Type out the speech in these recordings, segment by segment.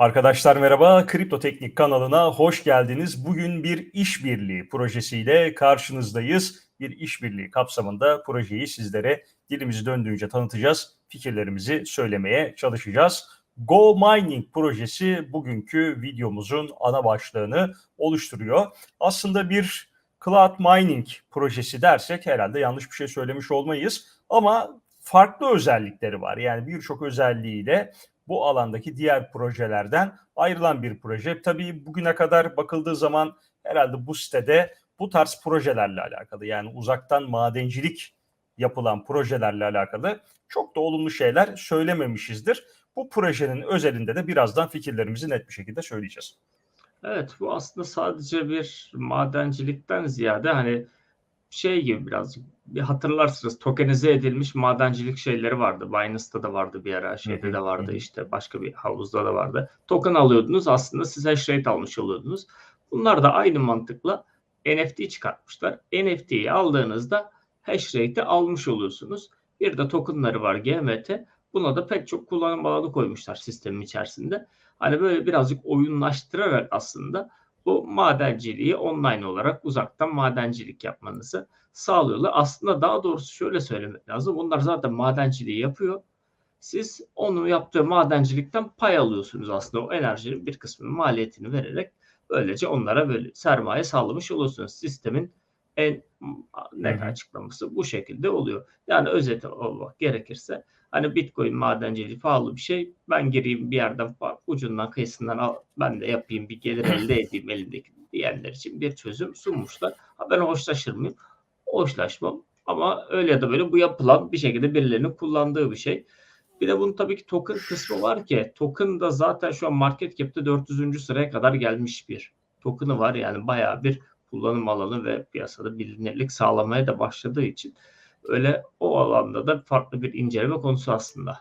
Arkadaşlar merhaba, Kripto Teknik kanalına hoş geldiniz. Bugün bir işbirliği projesiyle karşınızdayız. Bir işbirliği kapsamında projeyi sizlere dilimizi döndüğünce tanıtacağız. Fikirlerimizi söylemeye çalışacağız. Go Mining projesi bugünkü videomuzun ana başlığını oluşturuyor. Aslında bir cloud mining projesi dersek herhalde yanlış bir şey söylemiş olmayız. Ama farklı özellikleri var. Yani birçok özelliğiyle bu alandaki diğer projelerden ayrılan bir proje. Tabii bugüne kadar bakıldığı zaman herhalde bu sitede bu tarz projelerle alakalı yani uzaktan madencilik yapılan projelerle alakalı çok da olumlu şeyler söylememişizdir. Bu projenin özelinde de birazdan fikirlerimizi net bir şekilde söyleyeceğiz. Evet bu aslında sadece bir madencilikten ziyade hani şey gibi birazcık bir hatırlarsınız tokenize edilmiş madencilik şeyleri vardı. Binance'da da vardı bir ara, şeyde de vardı işte başka bir havuzda da vardı. Token alıyordunuz aslında siz hash rate almış oluyordunuz. Bunlar da aynı mantıkla NFT çıkartmışlar. NFT'yi aldığınızda hash rate'i almış oluyorsunuz. Bir de tokenları var GMT. Buna da pek çok kullanım alanı koymuşlar sistemin içerisinde. Hani böyle birazcık oyunlaştırarak aslında bu madenciliği online olarak uzaktan madencilik yapmanızı sağlıyorlar. Aslında daha doğrusu şöyle söylemek lazım. Bunlar zaten madenciliği yapıyor. Siz onu yaptığı madencilikten pay alıyorsunuz aslında o enerjinin bir kısmının maliyetini vererek böylece onlara böyle sermaye sağlamış oluyorsunuz. Sistemin en net açıklaması bu şekilde oluyor. Yani özet olmak gerekirse hani Bitcoin madenciliği pahalı bir şey. Ben gireyim bir yerden ucundan kıyısından al, ben de yapayım bir gelir elde edeyim elimdeki diyenler için bir çözüm sunmuşlar. Ha ben hoşlaşır mıyım? Hoşlaşmam. Ama öyle ya da böyle bu yapılan bir şekilde birilerinin kullandığı bir şey. Bir de bunun tabii ki token kısmı var ki token da zaten şu an market cap'te 400. sıraya kadar gelmiş bir token'ı var. Yani bayağı bir kullanım alanı ve piyasada bilinirlik sağlamaya da başladığı için öyle o alanda da farklı bir inceleme konusu aslında.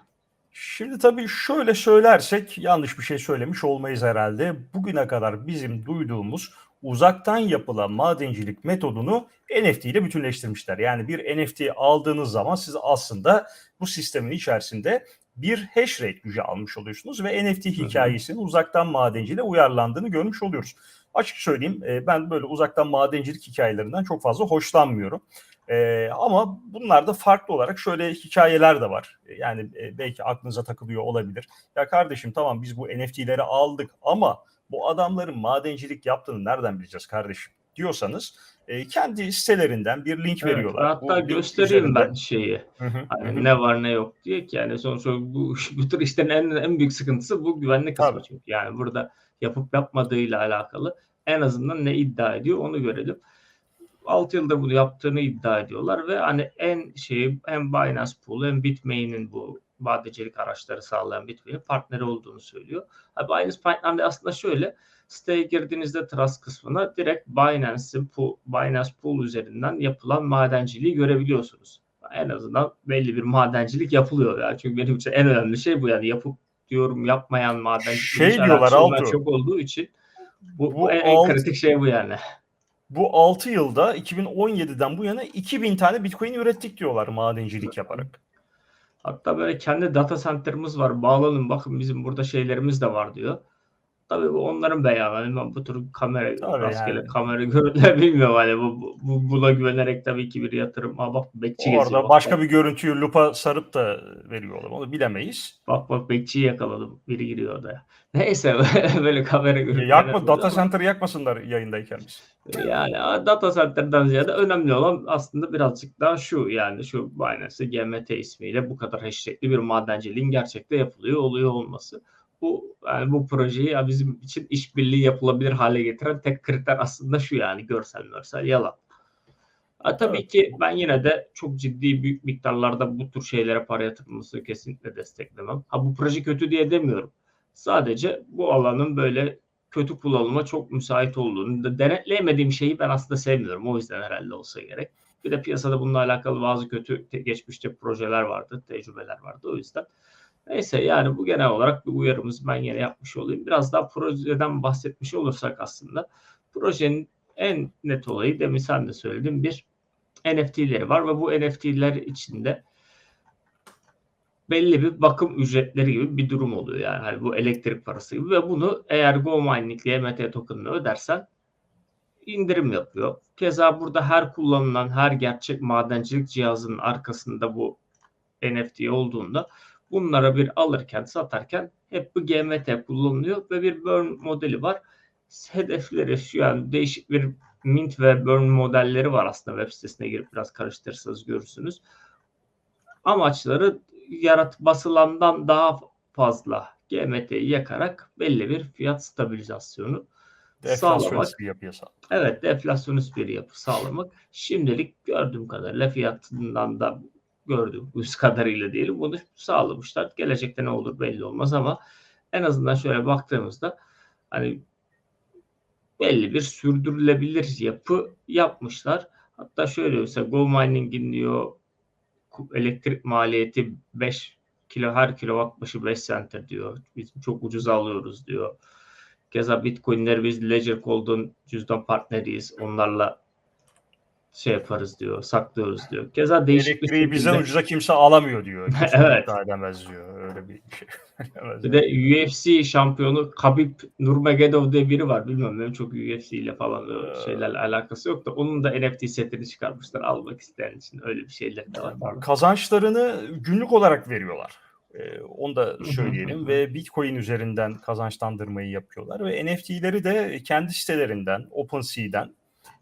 Şimdi tabii şöyle söylersek yanlış bir şey söylemiş olmayız herhalde. Bugüne kadar bizim duyduğumuz uzaktan yapılan madencilik metodunu NFT ile bütünleştirmişler. Yani bir NFT aldığınız zaman siz aslında bu sistemin içerisinde bir hash rate gücü almış oluyorsunuz ve NFT hikayesinin uzaktan madenciliğe uyarlandığını görmüş oluyoruz. Açık söyleyeyim ben böyle uzaktan madencilik hikayelerinden çok fazla hoşlanmıyorum. Ee, ama bunlarda farklı olarak şöyle hikayeler de var. Yani e, belki aklınıza takılıyor olabilir. Ya kardeşim tamam biz bu NFT'leri aldık ama bu adamların madencilik yaptığını nereden bileceğiz kardeşim diyorsanız e, kendi sitelerinden bir link evet, veriyorlar. Hatta bu göstereyim ben şeyi. Hı hı, hani hı. ne var ne yok diye ki yani sonuçta bu, bu tür işlerin en, en büyük sıkıntısı bu güvenlik kısmı çünkü. Yani burada yapıp yapmadığıyla alakalı en azından ne iddia ediyor onu görelim. 6 yıldır bunu yaptığını iddia ediyorlar ve hani en şeyi hem Binance Pool hem Bitmain'in bu vadecilik araçları sağlayan Bitmain'in partneri olduğunu söylüyor. Binance Partner'de aslında şöyle siteye girdiğinizde Trust kısmına direkt Binance'in Binance Pool üzerinden yapılan madenciliği görebiliyorsunuz. En azından belli bir madencilik yapılıyor yani. Çünkü benim için en önemli şey bu yani yapıp diyorum yapmayan madencilik şey diyorlar Altu. çok olduğu için bu, bu, bu en, alt... en kritik şey bu yani bu 6 yılda 2017'den bu yana 2000 tane Bitcoin ürettik diyorlar madencilik yaparak. Hatta böyle kendi data center'ımız var. Bağlanın bakın bizim burada şeylerimiz de var diyor. Tabii bu onların beyanı. Yani bu tür kamera, Tabii rastgele yani. kamera görüntüler bilmiyorum. Hani bu, bu, buna güvenerek tabii ki bir yatırım. Ha bak bekçi Orada geziyor. başka bak. bir görüntüyü lupa sarıp da veriyorlar. Onu bilemeyiz. Bak bak bekçiyi yakaladım. Biri giriyor odaya. Neyse böyle kamera görüntüleri. Yakma data center yakmasınlar yayındayken biz. Yani data center'dan ziyade önemli olan aslında birazcık daha şu yani şu Binance GMT ismiyle bu kadar hashtagli bir madenciliğin gerçekte yapılıyor oluyor olması bu yani bu projeyi ya bizim için işbirliği yapılabilir hale getiren tek kriter aslında şu yani görsel görsel yalan. Ha, tabii evet. ki ben yine de çok ciddi büyük miktarlarda bu tür şeylere para yatırılması kesinlikle desteklemem. Ha bu proje kötü diye demiyorum. Sadece bu alanın böyle kötü kullanıma çok müsait olduğunu denetleyemediğim şeyi ben aslında sevmiyorum. O yüzden herhalde olsa gerek. Bir de piyasada bununla alakalı bazı kötü geçmişte projeler vardı, tecrübeler vardı. O yüzden Neyse yani bu genel olarak bir uyarımız ben yine yapmış olayım. Biraz daha projeden bahsetmiş olursak aslında projenin en net olayı demin sen de söyledin bir NFT'leri var ve bu NFT'ler içinde belli bir bakım ücretleri gibi bir durum oluyor yani hani bu elektrik parası gibi ve bunu eğer Go Mining GMT token'ını ödersen indirim yapıyor. Keza burada her kullanılan her gerçek madencilik cihazının arkasında bu NFT olduğunda bunlara bir alırken satarken hep bu GMT kullanılıyor ve bir burn modeli var. Hedefleri şu yani değişik bir mint ve burn modelleri var aslında web sitesine girip biraz karıştırırsanız görürsünüz. Amaçları yarat basılandan daha fazla GMT'yi yakarak belli bir fiyat stabilizasyonu sağlamak. Bir yapıya sağlamak. Evet deflasyonist bir yapı sağlamak. Şimdilik gördüğüm kadarıyla fiyatından da gördüğümüz kadarıyla diyelim bunu sağlamışlar. Gelecekte ne olur belli olmaz ama en azından şöyle baktığımızda hani belli bir sürdürülebilir yapı yapmışlar. Hatta şöyle mesela Go Mining'in diyor elektrik maliyeti 5 kilo her kilowatt başı 5 center diyor. Biz çok ucuz alıyoruz diyor. Keza Bitcoin'leri biz Ledger Cold'un cüzdan partneriyiz. Onlarla şey yaparız diyor, saklıyoruz diyor. Keza değişik bir Elektriği bizden şekilde- ucuza kimse alamıyor diyor. Kimse Evet. edemez diyor. Öyle bir şey. Bir de UFC şampiyonu Khabib Nurmagomedov diye biri var. Bilmiyorum benim çok UFC ile falan Ee. şeylerle alakası yok da onun da NFT setini çıkarmışlar almak isteyen için. Öyle bir şeyler de var. Yani kazançlarını günlük olarak veriyorlar. Ee, onu da söyleyelim ve Bitcoin üzerinden kazançlandırmayı yapıyorlar ve NFT'leri de kendi sitelerinden, OpenSea'den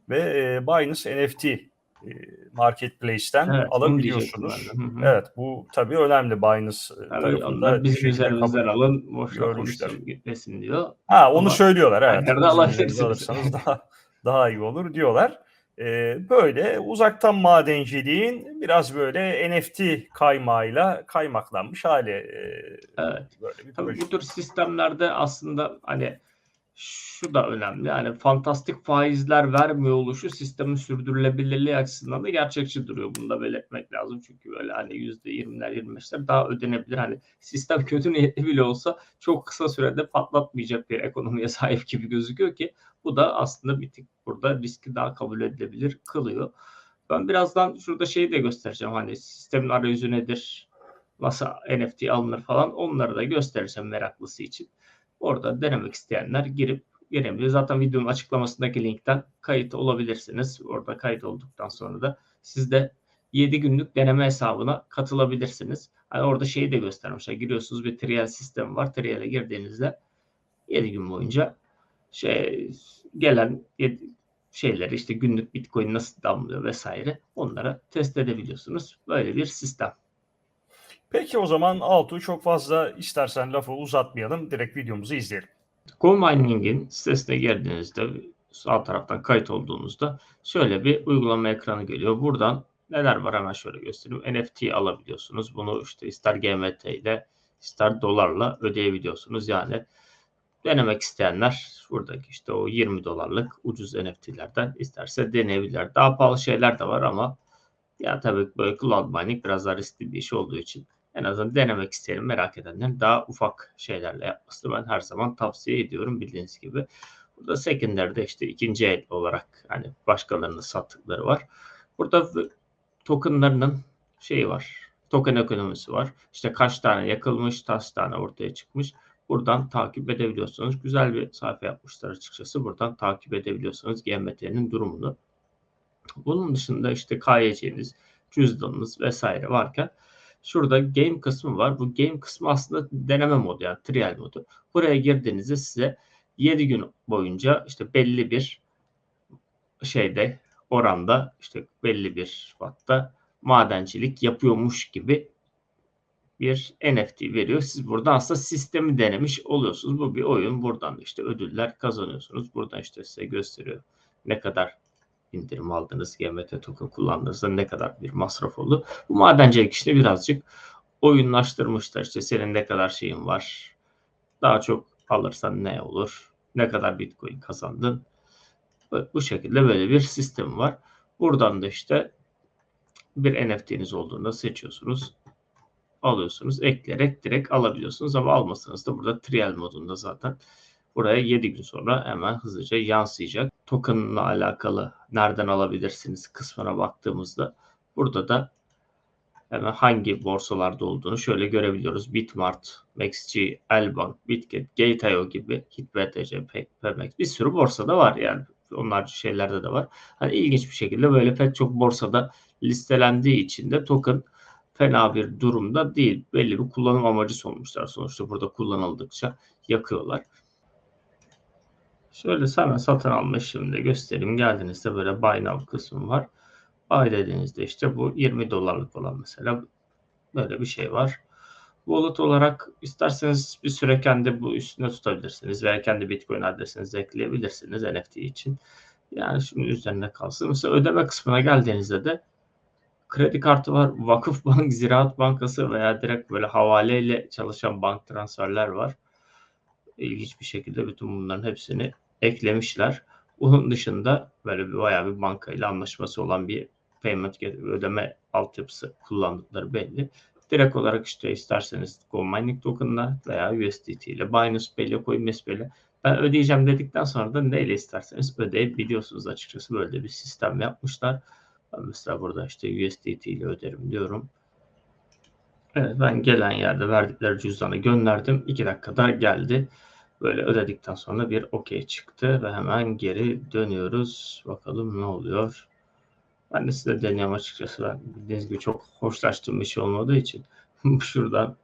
ve e, Binance NFT e, Marketplace'ten Evet, alabiliyorsunuz. Evet, bu tabii önemli Binance e, Yani tarafında. üzerimizden kabul- alın, boşuna konuşsun gitmesin diyor. Ha onu Ama söylüyorlar evet. nerede alabilirsiniz? daha daha iyi olur diyorlar. Ee, böyle uzaktan madenciliğin biraz böyle NFT kaymağıyla kaymaklanmış hali. ee, Evet. böyle bir Tabii bu tür sistemlerde aslında hani şu da önemli. Yani fantastik faizler vermiyor oluşu sistemin sürdürülebilirliği açısından da gerçekçi duruyor. Bunu da belirtmek lazım. Çünkü böyle hani %20'ler 25'ler daha ödenebilir. Hani sistem kötü niyetli bile olsa çok kısa sürede patlatmayacak bir ekonomiye sahip gibi gözüküyor ki bu da aslında bir tık burada riski daha kabul edilebilir kılıyor. Ben birazdan şurada şeyi de göstereceğim. Hani sistemin arayüzü nedir? Nasıl NFT alınır falan onları da göstereceğim meraklısı için. Orada denemek isteyenler girip girebilir. Zaten videonun açıklamasındaki linkten kayıt olabilirsiniz. Orada kayıt olduktan sonra da siz de 7 günlük deneme hesabına katılabilirsiniz. Hani orada şeyi de göstermişler. Giriyorsunuz bir trial sistem var. Trial'e girdiğinizde 7 gün boyunca şey gelen şeyleri işte günlük bitcoin nasıl damlıyor vesaire onlara test edebiliyorsunuz. Böyle bir sistem. Peki o zaman Altuğ çok fazla istersen lafı uzatmayalım. Direkt videomuzu izleyelim. GoMining'in sitesine girdiğinizde sağ taraftan kayıt olduğunuzda şöyle bir uygulama ekranı geliyor. Buradan neler var hemen şöyle göstereyim. NFT alabiliyorsunuz. Bunu işte ister GMT ile ister dolarla ödeyebiliyorsunuz. Yani denemek isteyenler buradaki işte o 20 dolarlık ucuz NFT'lerden isterse deneyebilirler. Daha pahalı şeyler de var ama ya tabii böyle cloud mining biraz daha riskli bir iş olduğu için en azından denemek isteyen merak edenlerin daha ufak şeylerle yapmasını ben her zaman tavsiye ediyorum bildiğiniz gibi. Burada secondary'de işte ikinci el olarak hani başkalarının sattıkları var. Burada tokenlarının şeyi var. Token ekonomisi var. İşte kaç tane yakılmış, kaç tane ortaya çıkmış. Buradan takip edebiliyorsunuz. Güzel bir sayfa yapmışlar açıkçası. Buradan takip edebiliyorsunuz GMT'nin durumunu. Bunun dışında işte KYC'niz, cüzdanınız vesaire varken şurada game kısmı var. Bu game kısmı aslında deneme modu yani trial modu. Buraya girdiğinizde size 7 gün boyunca işte belli bir şeyde oranda işte belli bir vatta madencilik yapıyormuş gibi bir NFT veriyor. Siz buradan aslında sistemi denemiş oluyorsunuz. Bu bir oyun. Buradan da işte ödüller kazanıyorsunuz. Buradan işte size gösteriyor ne kadar indirim aldınız, GMT token kullandığınızda ne kadar bir masraf oldu. Bu madencilik işte birazcık oyunlaştırmışlar. İşte senin ne kadar şeyin var, daha çok alırsan ne olur, ne kadar bitcoin kazandın. Bu- şekilde böyle bir sistem var. Buradan da işte bir NFT'niz olduğunda seçiyorsunuz. Alıyorsunuz. Ekleyerek direkt alabiliyorsunuz ama almasanız da burada trial modunda zaten buraya 7 gün sonra hemen hızlıca yansıyacak. Token'la alakalı nereden alabilirsiniz kısmına baktığımızda burada da hemen hangi borsalarda olduğunu şöyle görebiliyoruz. Bitmart, MaxG, Elbank, Bitget, Gate.io gibi, HitBTC, Pemex bir sürü borsada var yani. Onlarca şeylerde de var. Hani ilginç bir şekilde böyle pek çok borsada listelendiği için de token fena bir durumda değil. Belli bir kullanım amacı sunmuşlar. Sonuçta burada kullanıldıkça yakıyorlar. Şöyle hemen satın alma işlemini göstereyim. Geldiğinizde böyle Buy Now kısmı var. Buy dediğinizde işte bu 20 dolarlık olan mesela böyle bir şey var. Wallet olarak isterseniz bir süre kendi bu üstüne tutabilirsiniz veya kendi Bitcoin adresinizi ekleyebilirsiniz NFT için. Yani şimdi üzerine kalsın. Mesela ödeme kısmına geldiğinizde de kredi kartı var, Vakıfbank, Ziraat Bankası veya direkt böyle havaleyle çalışan bank transferler var. İlginç bir şekilde bütün bunların hepsini eklemişler. Bunun dışında böyle bir bayağı bir bankayla anlaşması olan bir payment ödeme altyapısı kullandıkları belli. Direkt olarak işte isterseniz Go Mining token'la veya USDT ile Binance Pay ile Coinbase Pay ile ben ödeyeceğim dedikten sonra da neyle isterseniz ödeyebiliyorsunuz açıkçası. Böyle bir sistem yapmışlar. Ben mesela burada işte USDT ile öderim diyorum. Evet ben gelen yerde verdikleri cüzdanı gönderdim. 2 dakikada geldi. Böyle ödedikten sonra bir okey çıktı ve hemen geri dönüyoruz. Bakalım ne oluyor. Ben de size deniyorum açıkçası. Ben bildiğiniz gibi çok hoşlaştığım bir şey olmadığı için şuradan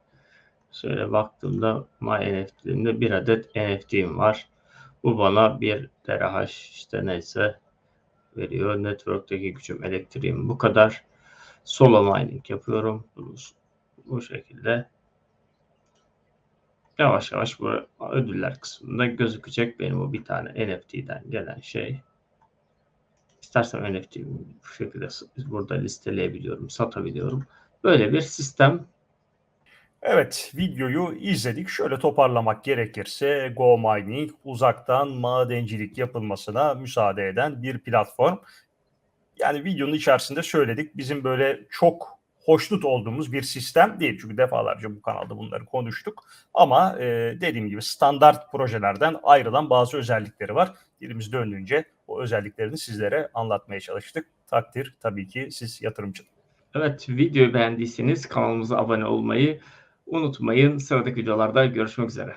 şöyle baktığımda My NFT'imde bir adet NFT'im var. Bu bana bir terahash işte neyse veriyor. Network'teki gücüm elektriğim bu kadar. Solo mining yapıyorum. Bu şekilde yavaş yavaş bu ödüller kısmında gözükecek benim o bir tane NFT'den gelen şey. İstersem NFT'yi bu şekilde burada listeleyebiliyorum, satabiliyorum. Böyle bir sistem. Evet, videoyu izledik. Şöyle toparlamak gerekirse Go Mining uzaktan madencilik yapılmasına müsaade eden bir platform. Yani videonun içerisinde söyledik. Bizim böyle çok hoşnut olduğumuz bir sistem değil. Çünkü defalarca bu kanalda bunları konuştuk. Ama e, dediğim gibi standart projelerden ayrılan bazı özellikleri var. Dilimiz döndüğünce o özelliklerini sizlere anlatmaya çalıştık. Takdir tabii ki siz yatırımcı. Evet videoyu beğendiyseniz kanalımıza abone olmayı unutmayın. Sıradaki videolarda görüşmek üzere.